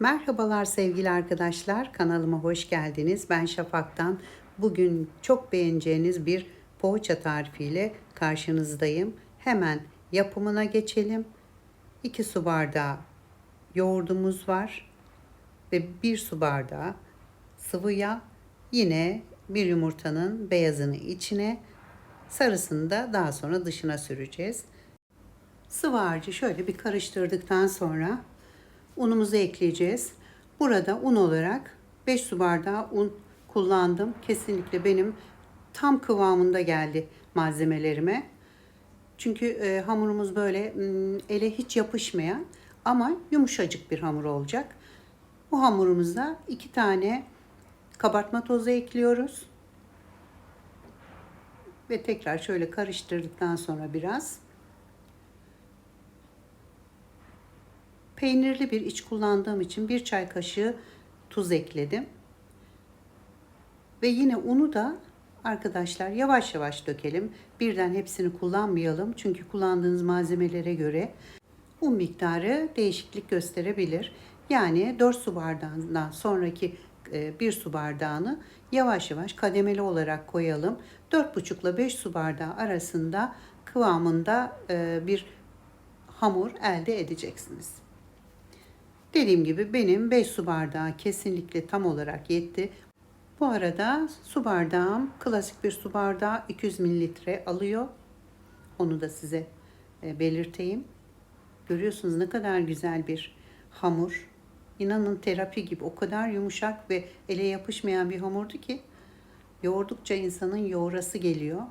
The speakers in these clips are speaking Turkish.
Merhabalar sevgili arkadaşlar. Kanalıma hoş geldiniz. Ben Şafak'tan. Bugün çok beğeneceğiniz bir poğaça tarifiyle karşınızdayım. Hemen yapımına geçelim. 2 su bardağı yoğurdumuz var ve 1 su bardağı sıvı yağ. Yine bir yumurtanın beyazını içine, sarısını da daha sonra dışına süreceğiz. Sıvı harcı şöyle bir karıştırdıktan sonra unumuzu ekleyeceğiz. Burada un olarak 5 su bardağı un kullandım. Kesinlikle benim tam kıvamında geldi malzemelerime. Çünkü e, hamurumuz böyle ele hiç yapışmayan ama yumuşacık bir hamur olacak. Bu hamurumuzda iki tane kabartma tozu ekliyoruz. Ve tekrar şöyle karıştırdıktan sonra biraz Peynirli bir iç kullandığım için bir çay kaşığı tuz ekledim. Ve yine unu da arkadaşlar yavaş yavaş dökelim. Birden hepsini kullanmayalım. Çünkü kullandığınız malzemelere göre un miktarı değişiklik gösterebilir. Yani 4 su bardağından sonraki 1 su bardağını yavaş yavaş kademeli olarak koyalım. 4,5 ile 5 su bardağı arasında kıvamında bir hamur elde edeceksiniz. Dediğim gibi benim 5 su bardağı kesinlikle tam olarak yetti. Bu arada su bardağım klasik bir su bardağı 200 mililitre alıyor. Onu da size e, belirteyim. Görüyorsunuz ne kadar güzel bir hamur. İnanın terapi gibi o kadar yumuşak ve ele yapışmayan bir hamurdu ki yoğurdukça insanın yoğurası geliyor.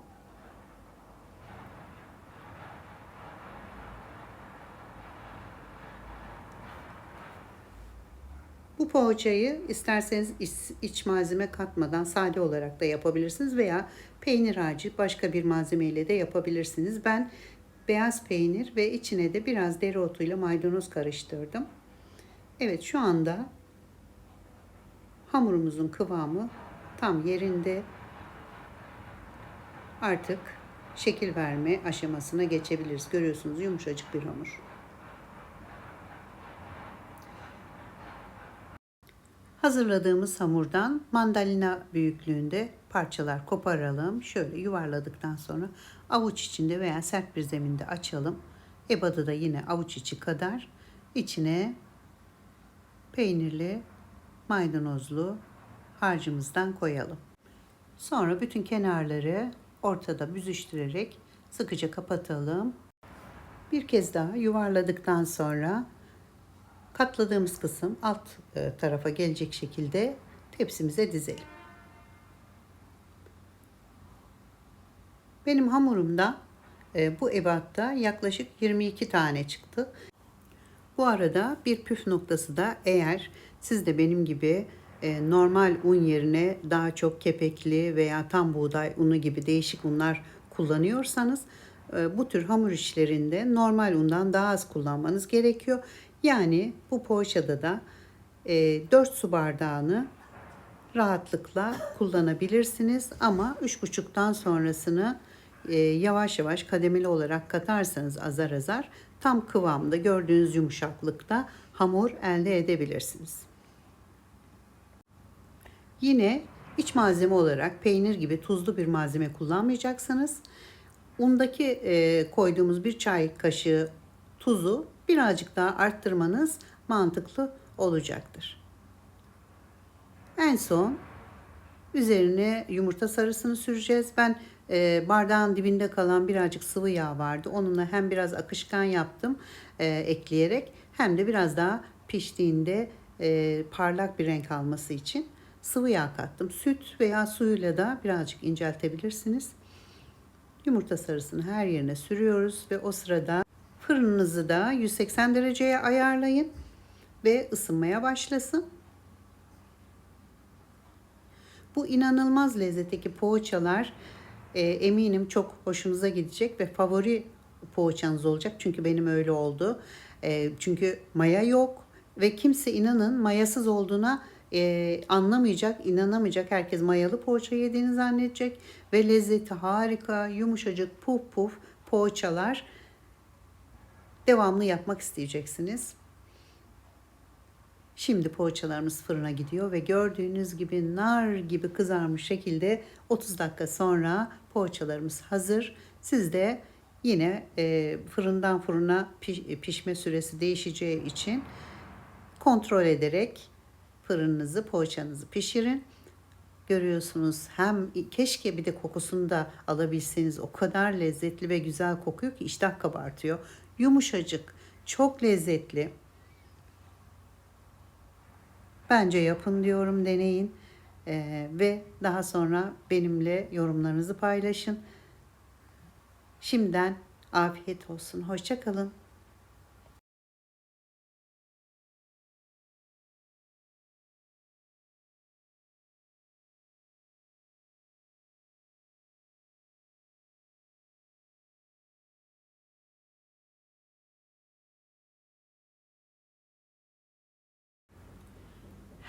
Bu poğaçayı isterseniz iç, malzeme katmadan sade olarak da yapabilirsiniz veya peynir harcı başka bir malzemeyle de yapabilirsiniz. Ben beyaz peynir ve içine de biraz dereotuyla maydanoz karıştırdım. Evet şu anda hamurumuzun kıvamı tam yerinde. Artık şekil verme aşamasına geçebiliriz. Görüyorsunuz yumuşacık bir hamur. Hazırladığımız hamurdan mandalina büyüklüğünde parçalar koparalım. Şöyle yuvarladıktan sonra avuç içinde veya sert bir zeminde açalım. Ebadı da yine avuç içi kadar içine peynirli, maydanozlu harcımızdan koyalım. Sonra bütün kenarları ortada büzüştürerek sıkıca kapatalım. Bir kez daha yuvarladıktan sonra katladığımız kısım alt e, tarafa gelecek şekilde tepsimize dizelim. Benim hamurumda e, bu ebatta yaklaşık 22 tane çıktı. Bu arada bir püf noktası da eğer siz de benim gibi e, normal un yerine daha çok kepekli veya tam buğday unu gibi değişik unlar kullanıyorsanız bu tür hamur işlerinde normal undan daha az kullanmanız gerekiyor. Yani bu poğaçada da e, 4 su bardağını rahatlıkla kullanabilirsiniz. Ama 3,5'tan sonrasını e, yavaş yavaş kademeli olarak katarsanız azar azar tam kıvamda gördüğünüz yumuşaklıkta hamur elde edebilirsiniz. Yine iç malzeme olarak peynir gibi tuzlu bir malzeme kullanmayacaksınız. Undaki e, koyduğumuz bir çay kaşığı tuzu birazcık daha arttırmanız mantıklı olacaktır. En son üzerine yumurta sarısını süreceğiz. Ben e, bardağın dibinde kalan birazcık sıvı yağ vardı. Onunla hem biraz akışkan yaptım e, ekleyerek hem de biraz daha piştiğinde e, parlak bir renk alması için sıvı yağ kattım. Süt veya suyla da birazcık inceltebilirsiniz. Yumurta sarısını her yerine sürüyoruz ve o sırada Fırınınızı da 180 dereceye ayarlayın ve ısınmaya başlasın. Bu inanılmaz lezzetteki poğaçalar e, eminim çok hoşunuza gidecek ve favori poğaçanız olacak. Çünkü benim öyle oldu. E, çünkü maya yok ve kimse inanın mayasız olduğuna e, anlamayacak, inanamayacak. Herkes mayalı poğaça yediğini zannedecek ve lezzeti harika, yumuşacık, puf puf poğaçalar devamlı yapmak isteyeceksiniz. Şimdi poğaçalarımız fırına gidiyor ve gördüğünüz gibi nar gibi kızarmış şekilde 30 dakika sonra poğaçalarımız hazır. Siz de yine e, fırından fırına piş- pişme süresi değişeceği için kontrol ederek fırınınızı, poğaçanızı pişirin. Görüyorsunuz hem keşke bir de kokusunu da alabilseniz o kadar lezzetli ve güzel kokuyor ki iştah kabartıyor. Yumuşacık, çok lezzetli. Bence yapın diyorum, deneyin. Ee, ve daha sonra benimle yorumlarınızı paylaşın. Şimdiden afiyet olsun. Hoşça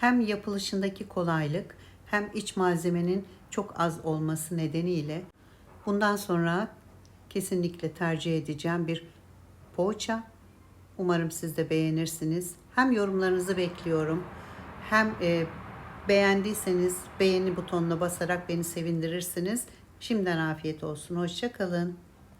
hem yapılışındaki kolaylık hem iç malzemenin çok az olması nedeniyle bundan sonra kesinlikle tercih edeceğim bir poğaça. Umarım siz de beğenirsiniz. Hem yorumlarınızı bekliyorum hem e, beğendiyseniz beğeni butonuna basarak beni sevindirirsiniz. Şimdiden afiyet olsun. Hoşça kalın.